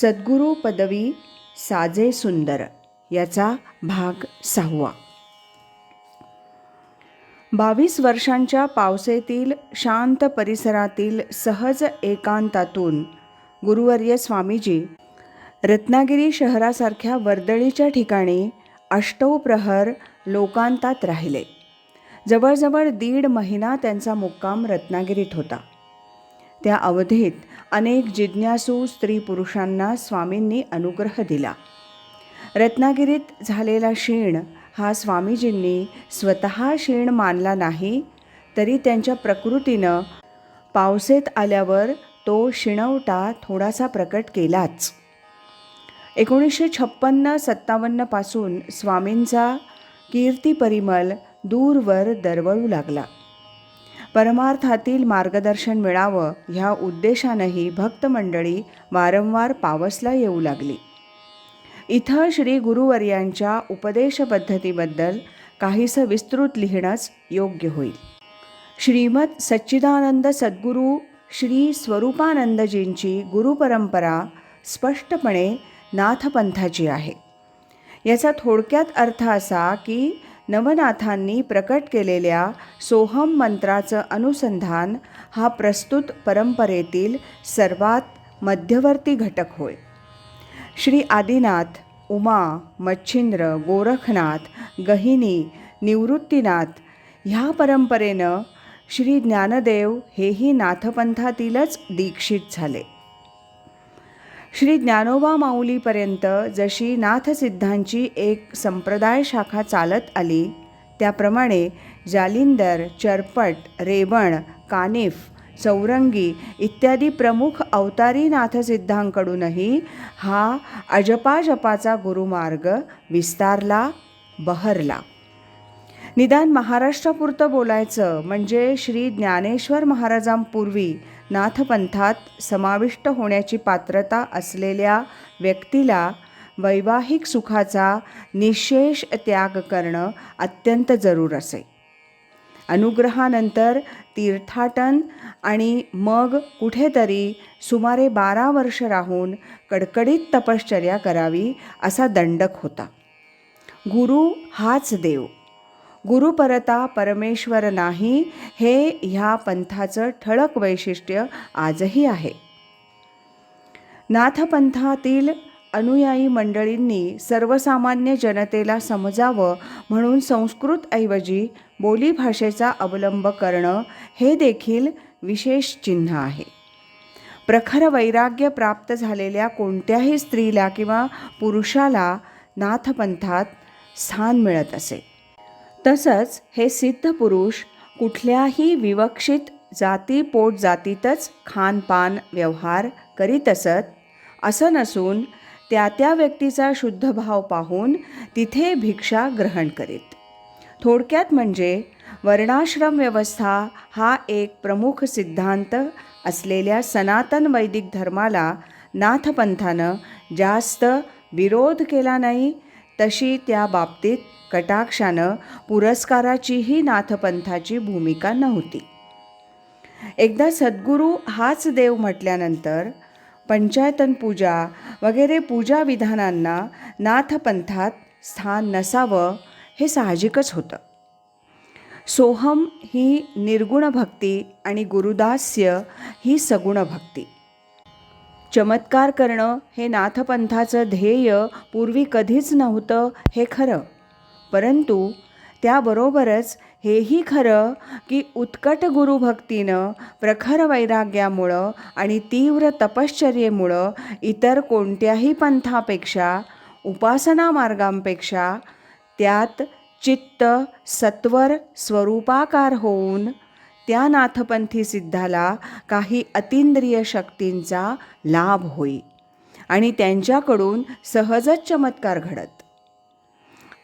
सद्गुरू पदवी साजे सुंदर याचा भाग सहावा. बावीस वर्षांच्या पावसेतील शांत परिसरातील सहज एकांतातून गुरुवर्य स्वामीजी रत्नागिरी शहरासारख्या वर्दळीच्या ठिकाणी अष्टौप्रहर लोकांतात राहिले. जवळजवळ दीड महिना त्यांचा मुक्काम रत्नागिरीत होता. त्या अवधीत अनेक जिज्ञासू स्त्री पुरुषांना स्वामींनी अनुग्रह दिला. रत्नागिरीत झालेला शीण हा स्वामीजींनी स्वतः शीण मानला नाही तरी त्यांच्या प्रकृतीनं पावसेत आल्यावर तो शिणवटा थोडासा प्रकट केलाच. एकोणीसशे छप्पन्न सत्तावन्नपासून स्वामींचा कीर्ती परिमल दूरवर दरवळू लागला. परमार्थातील मार्गदर्शन मिळावं ह्या उद्देशानंही भक्तमंडळी वारंवार पावसला येऊ लागली. इथं श्री गुरुवर्यांच्या उपदेशपद्धतीबद्दल काहीसं विस्तृत लिहिणंच योग्य होईल. श्रीमद सच्चिदानंद सद्गुरू श्री स्वरूपानंदजींची गुरुपरंपरा स्पष्टपणे नाथपंथाची आहे. याचा थोडक्यात अर्थ असा की नवनाथांनी प्रकट केलेल्या सोहम मंत्राचं अनुसंधान हा प्रस्तुत परंपरेतील सर्वात मध्यवर्ती घटक होय. श्री आदिनाथ उमा मच्छिंद्र गोरखनाथ गहिनी निवृत्तीनाथ ह्या परंपरेनं श्री ज्ञानदेव हेही नाथपंथातीलच दीक्षित झाले. श्री ज्ञानोबा माऊलीपर्यंत जशी नाथसिद्धांची एक संप्रदाय शाखा चालत आली त्याप्रमाणे जालिंदर चरपट रेवण कानिफ चौरंगी इत्यादी प्रमुख अवतारी नाथसिद्धांकडूनही हा अजपाजपाचा गुरुमार्ग विस्तारला बहरला. निदान महाराष्ट्रापुरतं बोलायचं म्हणजे श्री ज्ञानेश्वर महाराजांपूर्वी नाथपंथात समाविष्ट होण्याची पात्रता असलेल्या व्यक्तीला वैवाहिक सुखाचा निशेष त्याग करणं अत्यंत जरूर असे. अनुग्रहानंतर तीर्थाटन आणि मग कुठेतरी सुमारे बारा वर्ष राहून कडकडीत तपश्चर्या करावी असा दंडक होता. गुरु हाच देव. गुरुपरता परमेश्वर नाही हे ह्या पंथाचं ठळक वैशिष्ट्य आजही आहे. नाथपंथातील अनुयायी मंडळींनी सर्वसामान्य जनतेला समजावं म्हणून संस्कृतऐवजी बोलीभाषेचा अवलंब करणं हे देखील विशेष चिन्ह आहे. प्रखर वैराग्य प्राप्त झालेल्या कोणत्याही स्त्रीला किंवा पुरुषाला नाथपंथात स्थान मिळत असे. तसंच हे सिद्ध पुरुष कुठल्याही विवक्षित जाती पोट जातीतच खानपान व्यवहार करीत असत असं नसून त्या त्या व्यक्तीचा शुद्ध भाव पाहून तिथे भिक्षा ग्रहण करीत. थोडक्यात म्हणजे वर्णाश्रम व्यवस्था हा एक प्रमुख सिद्धांत असलेल्या सनातन वैदिक धर्माला नाथपंथानं जास्त विरोध केला नाही तशी त्या बाबतीत कटाक्षानं पुरस्काराचीही नाथपंथाची भूमिका नव्हती. एकदा सद्गुरू हाच देव म्हटल्यानंतर पंचायतन पूजा वगैरे पूजा विधानांना नाथपंथात स्थान नसावं हे साहजिकच होतं. सोहम ही निर्गुण भक्ती आणि गुरुदास्य ही सगुण भक्ती चमत्कार करणं हे नाथपंथाचं ध्येय पूर्वी कधीच नव्हतं हे खरं. परंतु त्याबरोबरच हेही खरं की उत्कट गुरुभक्तीनं प्रखर वैराग्यामुळं आणि तीव्र तपश्चर्येमुळं इतर कोणत्याही पंथापेक्षा उपासना मार्गांपेक्षा त्यात चित्त सत्वर स्वरूपाकार होऊन त्या नाथपंथी सिद्धाला काही अतिंद्रिय शक्तींचा लाभ होई आणि त्यांच्याकडून सहजच चमत्कार घडत.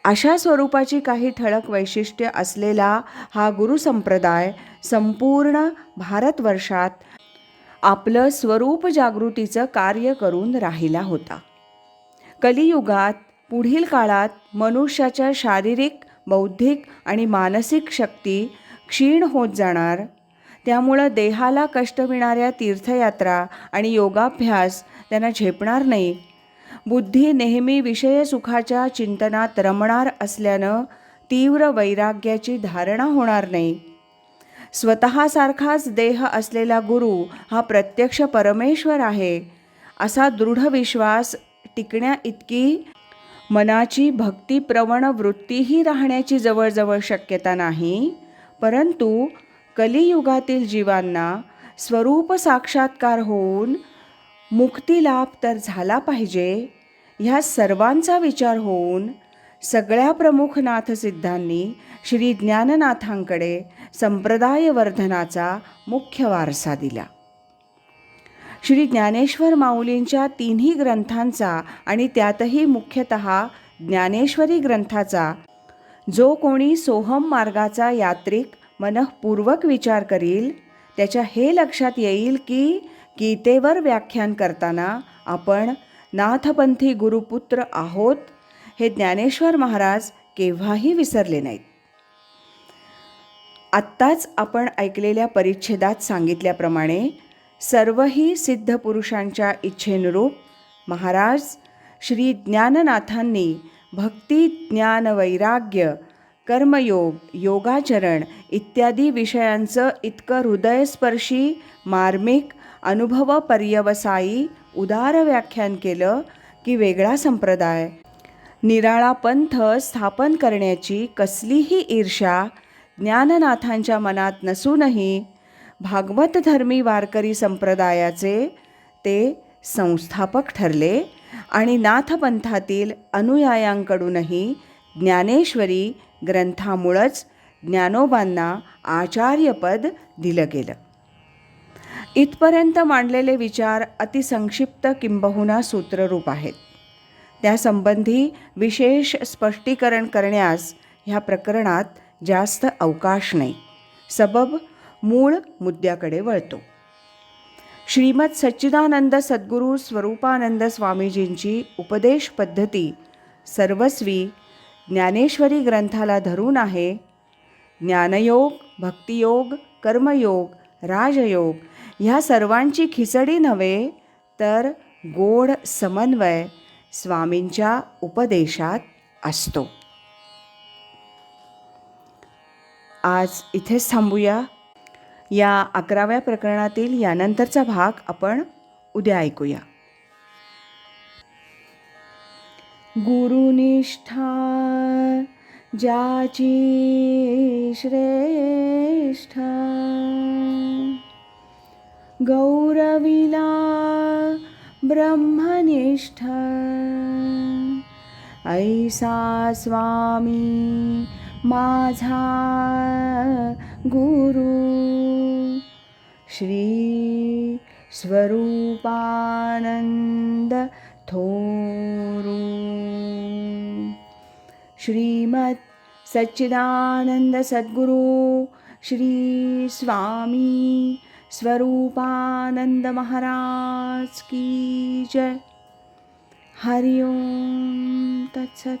अशा स्वरूपाची काही ठळक वैशिष्ट्य असलेला हा गुरुसंप्रदाय संपूर्ण भारतवर्षात आपलं स्वरूप जागृतीचं कार्य करून राहिला होता. कलियुगात पुढील काळात मनुष्याच्या शारीरिक बौद्धिक आणि मानसिक शक्ती क्षीण होत जाणार. त्यामुळं देहाला कष्ट विणाऱ्या तीर्थयात्रा आणि योगाभ्यास त्यांना झेपणार नाही. बुद्धी नेहमी विषयसुखाच्या चिंतनात रमणार असल्यानं तीव्र वैराग्याची धारणा होणार नाही. स्वतःसारखाच देह असलेला गुरु हा प्रत्यक्ष परमेश्वर आहे. असा दृढ विश्वास टिकण्या इतकी मनाची भक्तिप्रवण वृत्तीही राहण्याची जवळजवळ शक्यता नाही. परंतु कलियुगातील जीवांना स्वरूप साक्षात्कार होऊन मुक्तिलाभ तर झाला पाहिजे ह्या सर्वांचा विचार होऊन सगळ्या प्रमुख नाथसिद्धांनी श्री ज्ञाननाथांकडे संप्रदाय वर्धनाचा मुख्य वारसा दिला. श्री ज्ञानेश्वर माऊलींच्या तिन्ही ग्रंथांचा आणि त्यातही मुख्यतः ज्ञानेश्वरी ग्रंथाचा जो कोणी सोहम मार्गाचा यात्रिक मनःपूर्वक विचार करील त्याच्या हे लक्षात येईल की गीतेवर व्याख्यान करताना आपण नाथपंथी गुरुपुत्र आहोत हे ज्ञानेश्वर महाराज केव्हाही विसरले नाहीत. आत्ताच आपण ऐकलेल्या परिच्छेदात सांगितल्याप्रमाणे सर्वही सिद्ध पुरुषांच्या इच्छेनुरूप महाराज श्री ज्ञाननाथांनी भक्ती ज्ञान वैराग्य कर्मयोग योगाचरण इत्यादी विषयांचं इतकं हृदयस्पर्शी मार्मिक अनुभव पर्यवसायी उदार व्याख्यान केलं की वेगळा संप्रदाय. निराळा पंथ स्थापन करण्याची कसलीही ईर्षा ज्ञाननाथांच्या मनात नसूनही भागवत धर्मी वारकरी संप्रदायाचे ते संस्थापक ठरले. आणि नाथपंथातील अनुयायांकडूनही ज्ञानेश्वरी ग्रंथामुळंच ज्ञानोबांना आचार्यपद दिलं गेलं. इथपर्यंत मांडलेले विचार अतिसंक्षिप्त किंबहुना सूत्ररूप आहेत. त्यासंबंधी विशेष स्पष्टीकरण करण्यास ह्या प्रकरणात जास्त अवकाश नाही. सबब मूळ मुद्द्याकडे वळतो. श्रीमद सच्चिदानंद सद्गुरू स्वरूपानंद स्वामीजींची उपदेश पद्धती सर्वस्वी ज्ञानेश्वरी ग्रंथाला धरून आहे. ज्ञानयोग भक्तियोग कर्मयोग राजयोग ह्या सर्वांची खिचडी नव्हे तर गोड समन्वय स्वामींच्या उपदेशात असतो. आज इथेच थांबूया. या अकराव्या प्रकरणातील यानंतरचा भाग आपण उद्या ऐकूया. गुरुनिष्ठा ज्याची श्रेष्ठ गौरविला ब्रह्मनिष्ठ ऐसा स्वामी माझा गुरु श्री स्वरूपानंद थोरु। श्रीमद सच्चिदानंद सद्गुरु श्री स्वामी स्वरूपानंद महाराज की जय। हरिओम तत्सत।